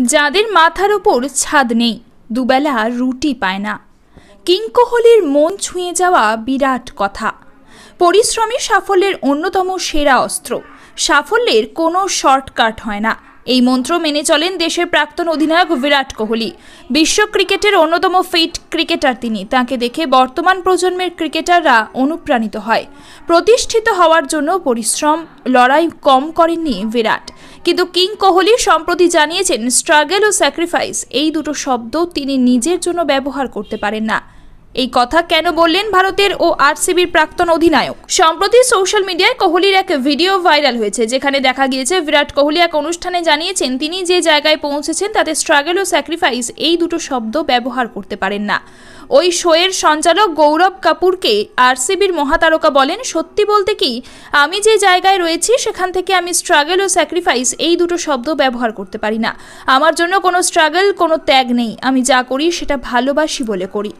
যাদের মাথার ওপর ছাদ নেই, দুবেলা রুটি পায় না। কিংকোহলির মন ছুঁয়ে যাওয়া বিরাট কথা। পরিশ্রমী সাফল্যের অন্যতম সেরা অস্ত্র। সাফল্যের কোনো শর্টকাট হয় না। এই মন্ত্র মেনে চলেন দেশের প্রাক্তন অধিনায়ক বিরাট কোহলি। বিশ্ব ক্রিকেটের অন্যতম ফিট ক্রিকেটার তিনি। তাকে দেখে বর্তমান প্রজন্মের ক্রিকেটাররা অনুপ্রাণিত হয়। প্রতিষ্ঠিত হওয়ার জন্য পরিশ্রম, লড়াই কম করেননি বিরাট। কিন্তু কিং কোহলি সম্প্রতি জানিয়েছেন স্ট্রাগল ও স্যাক্রিফাইস, এই দুটো শব্দ তিনি নিজের জন্য ব্যবহার করতে পারেন না। এই কথা কেন বললেন ভারতের ও আরসিবির প্রাক্তন অধিনায়ক? সম্প্রতি সোশ্যাল মিডিয়ায় কোহলির এক ভিডিও ভাইরাল হয়েছে, যেখানে দেখা গিয়েছে বিরাট কোহলি এক অনুষ্ঠানে জানিয়েছেন তিনি যে জায়গায় পৌঁছেছেন তাতে স্ট্রাগল ও স্যাক্রিফাইস, এই দুটো শব্দ ব্যবহার করতে পারেন না। ওই শোয়ের সঞ্চালক গৌরব কাপুরকে আরসিবির মহাতারকা বলেন, সত্যি বলতে কি, আমি যে জায়গায় রয়েছি, সেখান থেকে আমি স্ট্রাগল ও স্যাক্রিফাইস এই দুটো শব্দ ব্যবহার করতে পারি না। আমার জন্য কোনো স্ট্রাগল কোনো ত্যাগ নেই। আমি যা করি, সেটা ভালোবাসি বলে করি।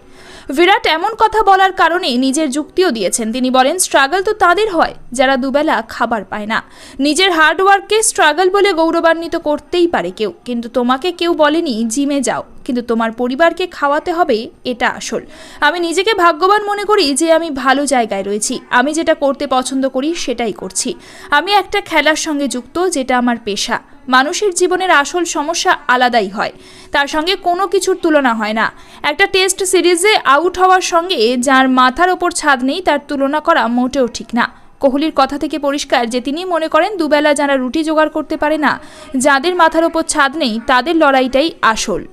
বিরাট এমন কথা বলার কারণে নিজের যুক্তিও দিয়েছেন। তিনি বলেন স্ট্রাগল তো তাদের হয়, যারা দুবেলা খাবার পায় না। নিজের হার্ডওয়ার্ককে স্ট্রাগল বলে গৌরবান্বিত করতেই পারে কেউ। কিন্তু তোমাকে কেউ বলেনি জিমে যাও। কিন্তু তোমার পরিবারকে খাওয়াতে হবে এটা আসল। আমি নিজেকে ভাগ্যবান মনে করি যে আমি ভালো জায়গায় রয়েছি। আমি যেটা করতে পছন্দ করি সেটাই করছি। আমি একটা খেলার সঙ্গে যুক্ত যেটা আমার পেশা। মানুষের জীবনের আসল সমস্যা আলাদাই হয়। তার সঙ্গে কোনো কিছুর তুলনা হয় না। একটা টেস্ট সিরিজে আউট হওয়ার সঙ্গে যার মাথার ওপর ছাদ নেই তার তুলনা করা মোটেও ঠিক না। কোহলির কথা থেকে পরিষ্কার যে তিনি মনে করেন দুবেলা যারা রুটি জোগাড় করতে পারে না, যাদের মাথার ওপর ছাদ নেই তাদের লড়াইটাই আসল।